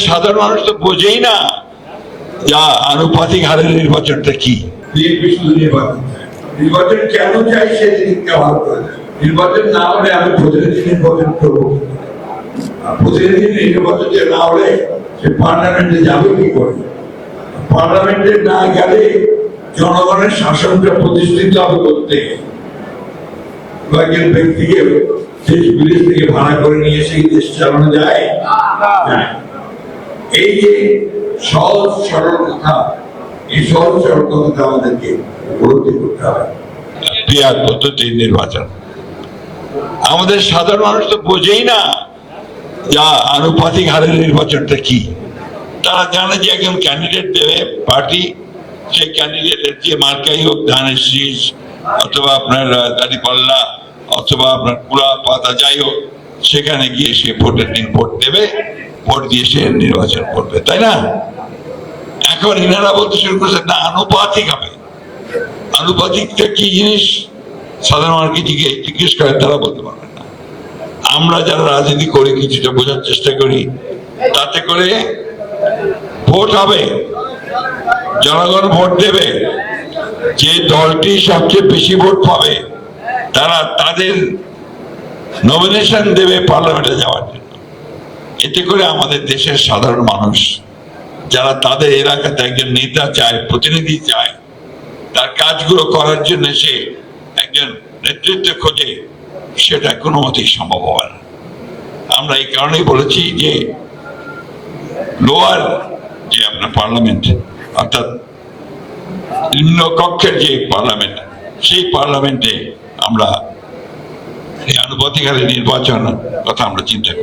সাধারণ মানুষ তো বোঝেই না যা আনুপাতিক হারের নির্বাচনটা কি। নির্বাচন নির্বাচন কেন চাই সে জিনিসটা ভালো করে নির্বাচন না হলে আমি প্রতিনিধি নির্বাচন করব। প্রতিনিধি নির্বাচন যে না হলে সে পার্লামেন্টে যাবে কি করে? পার্লামেন্টে না গেলে জনগণের শাসনটা প্রতিষ্ঠিত হবে করতে কয়েকজন ব্যক্তিকে দেশ বিদেশ থেকে ভাড়া করে নিয়ে সেই দেশ চালানো যায়? যায়। এই যে সহজ, সরল কথা, এই সহজ, সরল কথাটা আমাদেরকে উপলব্ধি করতে হবে। পেয়ার পদ্ধতির নির্বাচন। আমাদের সাধারণ মানুষ তো বোঝেই না যা আনুপাতিক হারের নির্বাচনটা কি। তারা জানে যে একজন ক্যান্ডিডেট দেবে পার্টি সেই ক্যান্ডিডেটের যে মার্কাই হোক, ধানের শীষ, অথবা আপনার দাঁড়িপাল্লা অথবা আপনার কুড়া পাতা যাই হোক, সেখানে গিয়ে সে ভোটের দিন ভোট দেবে। ভোট দিয়ে সে নির্বাচন করবে, তাই না? এখন ইনারা বলতে শুরু করছে, না, আনুপাতিক হবে। আনুপাতিকটা কি জিনিস? সাধারণ মানুষকে জিজ্ঞে- জিজ্ঞেস করেন, তারা বলতে পারবেন না। আমরা যারা রাজনীতি করি, কিছুটা বোঝার চেষ্টা করি, তাতে করে ভোট হবে। জনগণ ভোট দেবে। যে দলটি সবচেয়ে বেশি ভোট পাবে, তারা তাদের নমিনেশন দেবে পার্লামেন্টে যাওয়ার জন্য। এতে করে আমাদের দেশের সাধারণ মানুষ, যারা তাদের এলাকাতে একজন নেতা চায়, প্রতিনিধি চায়, তার কাজগুলো করার জন্য সে একজন নেতৃত্ব খোঁজে, সেটা কোনো মতেই সম্ভব হয় না। আমরা এই কারণেই বলেছি যে লোয়ার যে আপনার পার্লামেন্ট, অর্থাৎ নিম্ন কক্ষের যে পার্লামেন্ট, সেই পার্লামেন্টে আমরা এই আনুপাতিক নির্বাচন কথা আমরা চিন্তা করি।